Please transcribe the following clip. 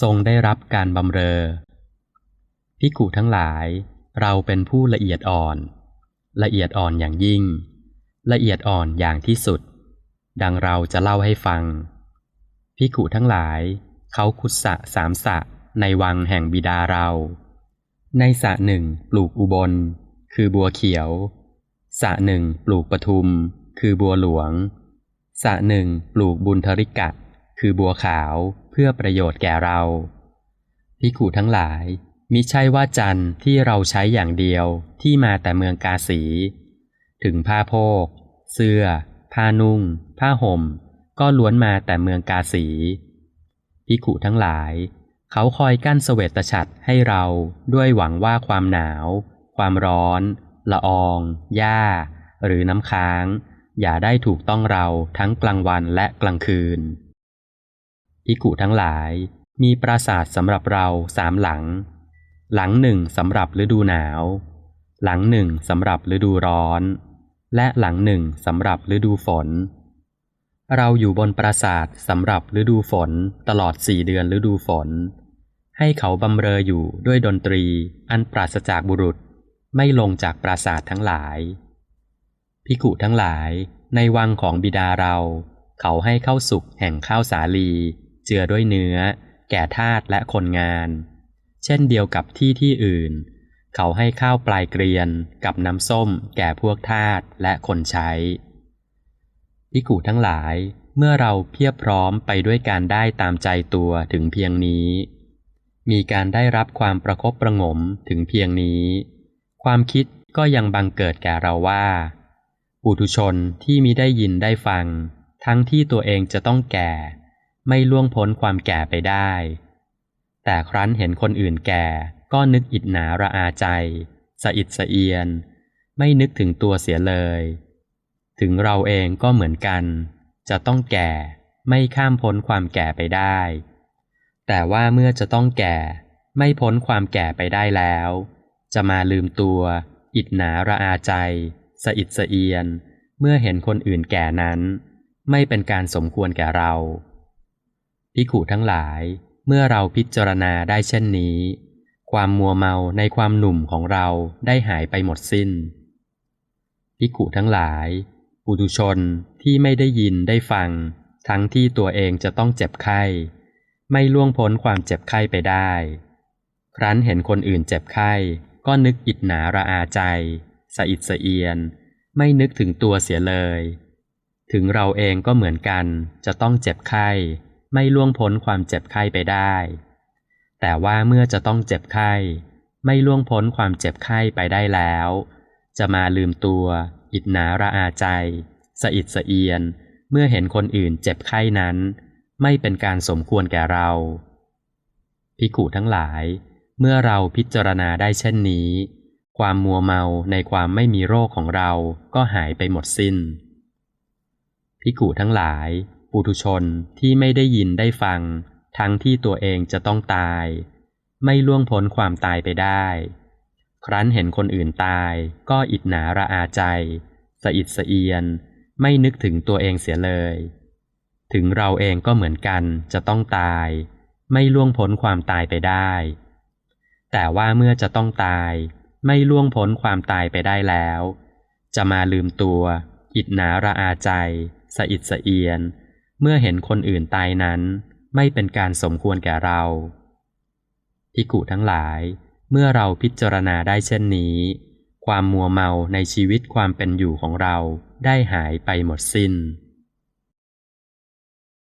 ทรงได้รับการบำเรอ พิกุทั้งหลาย เราเป็นผู้ละเอียดอ่อน ละเอียดอ่อนอย่างยิ่ง ละเอียดอ่อนอย่างที่สุด ดังเราจะเล่าให้ฟัง พิกุทั้งหลาย เขาขุดสะสามสะในวังแห่งบิดาเรา ในสะหนึ่งปลูกอุบล คือบัวเขียว สะหนึ่งปลูกปทุม คือบัวหลวง สะหนึ่งปลูกบุญทริกะ คือบัวขาวเพื่อประโยชน์แก่เราพิกุทั้งหลาย มิใช่ว่าจันที่เราใช้อย่างเดียวที่มาแต่เมืองกาสี ถึงผ้าโพก เสื้อ ผ้านุ่ง ผ้าห่ม ก็ล้วนมาแต่เมืองกาสีพิกุทั้งหลาย เขาคอยกั้นเสวตฉัตรให้เราด้วยหวังว่าความหนาว ความร้อน ละออง หญ้า หรือน้ำค้าง อย่าได้ถูกต้องเราทั้งกลางวันและกลางคืน พิกุทั้งหลาย มีปราสาทสำหรับเราสามหลัง หลังหนึ่งสำหรับฤดูหนาว หลังหนึ่งสำหรับฤดูร้อน และหลังหนึ่งสำหรับฤดูฝน เราอยู่บนปราสาทสำหรับฤดูฝนตลอดสี่เดือนฤดูฝน ให้เขาบำเรออยู่ด้วยดนตรีอันปราศจากบุรุษไม่ลงจากปราสาททั้งหลาย พิกุทั้งหลายในวังของบิดาเรา เขาให้เข้าสุกแห่งข้าวสาลี เจือด้วยเนื้อ แก่ทาสและคนงาน เช่นเดียวกับที่ที่อื่น เขาให้ข้าวปลายเกรียนกับน้ำส้ม แก่พวกทาสและคนใช้พิกุทั้งหลายเมื่อเราเพียบพร้อมไปด้วยการได้ตามใจตัวถึงเพียงนี้ มีการได้รับความประคบประงมถึงเพียงนี้ ความคิดก็ยังบังเกิดแก่เราว่า ปุถุชนที่มิได้ยินได้ฟัง ทั้งที่ตัวเองจะต้องแก่ ไม่ล่วงพ้นความแก่ไปได้ แต่ครั้นเห็นคนอื่นแก่ก็นึกอิดหนาระอาใจ สะอิดสะเอียน ไม่นึกถึงตัวเสียเลย ถึงเราเองก็เหมือนกัน จะต้องแก่ไม่ข้ามพ้นความแก่ไปได้ แต่ว่าเมื่อจะต้องแก่ไม่พ้นความแก่ไปได้แล้ว จะมาลืมตัว อิดหนาระอาใจ สะอิดสะเอียน เมื่อเห็นคนอื่นแก่นั้น ไม่เป็นการสมควรแก่เรา พิขุทั้งหลาย เมื่อเราพิจารณาได้เช่นนี้ ความมัวเมาในความหนุ่มของเราได้หายไปหมดสิ้นพิขุทั้งหลาย ปุถุชนที่ไม่ได้ยินได้ฟัง ทั้งที่ตัวเองจะต้องเจ็บไข้ ไม่ล่วงพ้นความเจ็บไข้ไปได้ ครั้นเห็นคนอื่นเจ็บไข้ก็นึกอิดหนาระอาใจ สะอิดสะเอียน ไม่นึกถึงตัวเสียเลย ถึงเราเองก็เหมือนกันจะต้องเจ็บไข้ ไม่ล่วงพ้นความเจ็บไข้ไปได้ แต่ว่าเมื่อจะต้องเจ็บไข้ ไม่ล่วงพ้นความเจ็บไข้ไปได้แล้ว จะมาลืมตัว อิดหนาระอาใจ สะอิดสะเอียน เมื่อเห็นคนอื่นเจ็บไข้นั้น ไม่เป็นการสมควรแก่เราพิกุทั้งหลาย เมื่อเราพิจารณาได้เช่นนี้ ความมัวเมาในความไม่มีโรคของเราก็หายไปหมดสิ้นพิกุทั้งหลาย ปุถุชนที่ไม่ได้ยินได้ฟัง ทั้งที่ตัวเองจะต้องตาย ไม่ล่วงพ้นความตายไปได้ ครั้นเห็นคนอื่นตายก็อิดหนาระอาใจสะอิดสะเอียน ไม่นึกถึงตัวเองเสียเลย ถึงเราเองก็เหมือนกันจะต้องตาย ไม่ล่วงพ้นความตายไปได้ แต่ว่าเมื่อจะต้องตาย ไม่ล่วงพ้นความตายไปได้แล้ว จะมาลืมตัว อิดหนาระอาใจสะอิดสะเอียน เมื่อเห็นคนอื่นตายนั้น ไม่เป็นการสมควรแก่เราพิกุทั้งหลาย เมื่อเราพิจารณาได้เช่นนี้ ความมัวเมาในชีวิตความเป็นอยู่ของเราได้หายไปหมดสิน้น